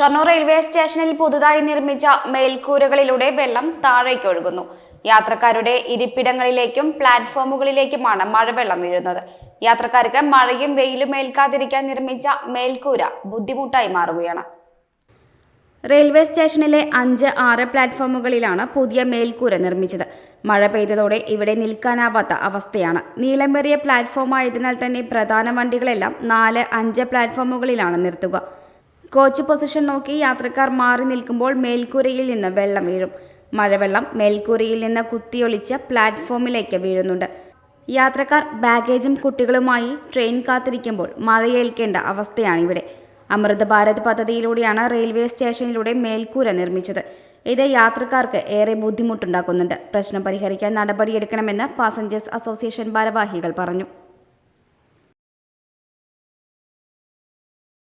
Shoranur railway സ്റ്റേഷനിൽ പുതുതായി നിർമ്മിച്ച മേൽക്കൂരകളിലൂടെ വെള്ളം താഴേക്ക് ഒഴുകുന്നു യാത്രക്കാരുടെ ഇരിപ്പിടങ്ങളിലേക്കും പ്ലാറ്റ്ഫോമുകളിലേക്കുമാണ് മഴവെള്ളം വീഴുന്നത്. യാത്രക്കാർക്ക് മഴയും വെയിലും ഏൽക്കാതിരിക്കാൻ നിർമ്മിച്ച മേൽക്കൂര ബുദ്ധിമുട്ടായി മാറുകയാണ്. റെയിൽവേ സ്റ്റേഷനിലെ അഞ്ച് ആറ് പ്ലാറ്റ്ഫോമുകളിലാണ് പുതിയ മേൽക്കൂര നിർമ്മിച്ചത്. മഴ പെയ്തതോടെ ഇവിടെ നിൽക്കാനാവാത്ത അവസ്ഥയാണ്. നീളമേറിയ പ്ലാറ്റ്ഫോമായതിനാൽ തന്നെ പ്രധാന വണ്ടികളെല്ലാം നാല് അഞ്ച് പ്ലാറ്റ്ഫോമുകളിലാണ് നിർത്തുക. കോച്ച് പൊസിഷൻ നോക്കി യാത്രക്കാർ മാറി നിൽക്കുമ്പോൾ മേൽക്കൂരയിൽ നിന്ന് വെള്ളം വീഴും. മഴവെള്ളം മേൽക്കൂരയിൽ നിന്ന് കുത്തിയൊളിച്ച് പ്ലാറ്റ്ഫോമിലേക്ക് വീഴുന്നുണ്ട്. യാത്രക്കാർ ബാഗേജും കുട്ടികളുമായി ട്രെയിൻ കാത്തിരിക്കുമ്പോൾ മഴയേൽക്കേണ്ട അവസ്ഥയാണിവിടെ. അമൃത് ഭാരത് പദ്ധതിയിലൂടെയാണ് റെയിൽവേ സ്റ്റേഷനിലൂടെ മേൽക്കൂര നിർമ്മിച്ചത്. ഇത് യാത്രക്കാർക്ക് ഏറെ ബുദ്ധിമുട്ടുണ്ടാക്കുന്നുണ്ട്. പ്രശ്നം പരിഹരിക്കാൻ നടപടിയെടുക്കണമെന്ന് പാസഞ്ചേഴ്സ് അസോസിയേഷൻ ഭാരവാഹികൾ പറഞ്ഞു.